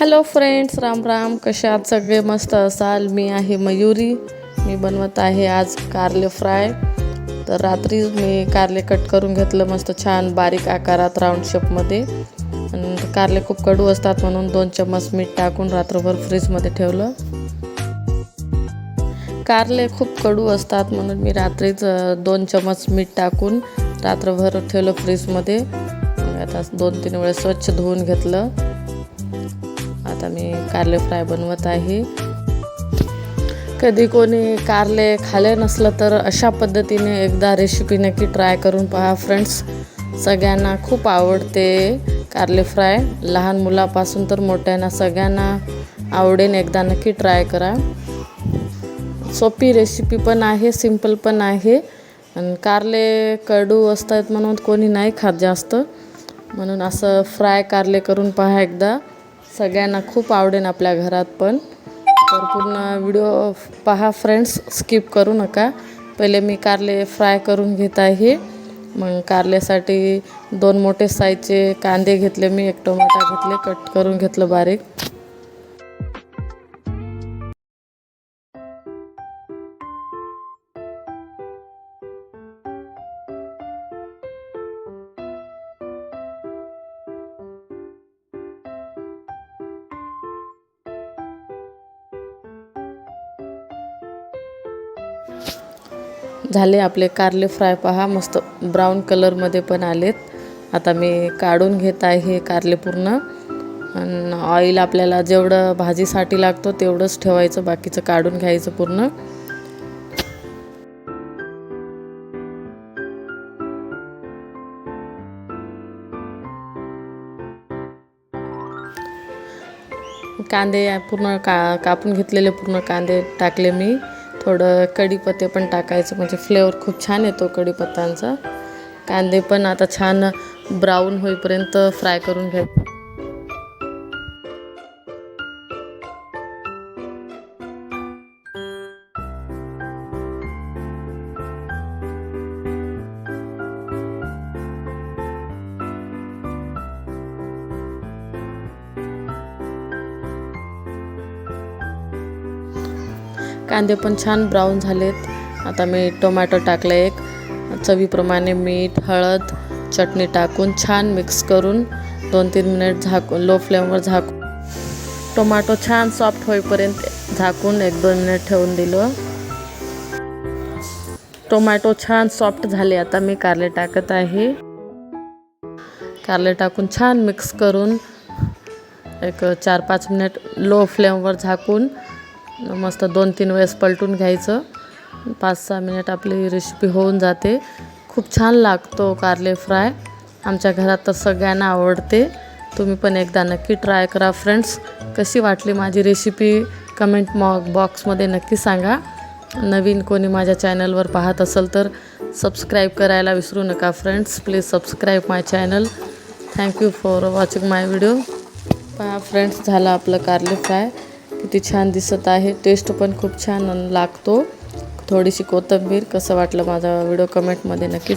Hello friends Ram Ram. कशा आहात? सगळे मस्त असाल. मी आहे मयुरी. मी बनवत आहे आज कारले फ्राय. तर रात्री मी कारले कट करून घेतलं मस्त छान बारीक आकारात राऊंड शेपमध्ये आणि कारले खूप कडू असतात म्हणून दोन चम्मच मीठ टाकून रात्रभर फ्रीजमध्ये ठेवलं. कारले खूप कडू असतात म्हणून मी रात्रीच दोन चम्मच मीठ टाकून रात्रभर ठेवलं फ्रीजमध्ये. आता दोन तीन वेळेस स्वच्छ धुवून घेतलं. आता मी कारले फ्राय बनवत आहे. कधी कोणी कारले खाले नसलं तर अशा पद्धतीने एकदा रेसिपी नक्की ट्राय करून पहा फ्रेंड्स. सगळ्यांना खूप आवडते कारले फ्राय. लहान मुलापासून तर मोठ्यांना सगळ्यांना आवडेन एकदा नक्की ट्राय करा. सोपी रेसिपी पण आहे सिंपल पण आहे. आणि कारले कडू असतात म्हणून कोणी नाही खात जास्त. म्हणून असं फ्राय कारले करून पहा एकदा. सगळ्यांना खूप आवडेन आपल्या घरात पण. तर पूर्ण व्हिडिओ पहा फ्रेंड्स स्किप करू नका. पहिले मी कारले फ्राय करून घेत आहे. मग कारल्यासाठी दोन मोठे साईजचे कांदे घेतले मी एक टोमॅटो घेतले कट करून घेतलं बारीक. झाले आपले कारले फ्राय पहा मस्त ब्राऊन कलरमध्ये पण आलेत. आता मी काढून घेत आहे कारले पूर्ण. आणि ऑइल आपल्याला जेवढं भाजीसाठी लागतो तेवढंच ठेवायचं बाकीचं काढून घ्यायचं पूर्ण. कांदे पूर्ण का कापून घेतलेले पूर्ण कांदे टाकले मी. थोडं कढीपत्ते पण टाकायचं. म्हणजे फ्लेवर खूप छान येतो कढीपत्तांचा. कांदे पण आता छान ब्राऊन होईपर्यंत फ्राय करून घ्यायचं. कांदे पण छान ब्राऊन झालेत. आता मी टोमॅटो टाकलं एक. चवीप्रमाणे मीठ हळद चटणी टाकून छान मिक्स करून दोन तीन मिनिट झाकून लो फ्लेमवर झाकून टोमॅटो छान सॉफ्ट होईपर्यंत झाकून एक दोन मिनिट ठेवून दिलं. टोमॅटो छान सॉफ्ट झाले. आता मी कारले टाकत आहे. कारले टाकून छान मिक्स करून एक चार पाच मिनिट लो फ्लेमवर झाकून मस्त दोन तीन वेळेस पलटून घ्यायचं. पाच सहा मिनिट आपली रेसिपी होऊन जाते. खूप छान लागतो कारले फ्राय. आमच्या घरात तर सगळ्यांना आवडते. तुम्ही पण एकदा नक्की ट्राय करा फ्रेंड्स. कशी वाटली माझी रेसिपी कमेंट मॉ बॉक्समध्ये नक्की सांगा. नवीन कोणी माझ्या चॅनलवर पाहत असेल तर सबस्क्राईब करायला विसरू नका friends. Please subscribe my channel. Thank you for watching my video पहा फ्रेंड्स झालं आपलं कारले फ्राय. किती छान दिसत आहे. टेस्ट पण खूप छान लागतो. थोडीशी कोथिंबीर कसं वाटलं माझा व्हिडिओ कमेंटमध्ये नक्की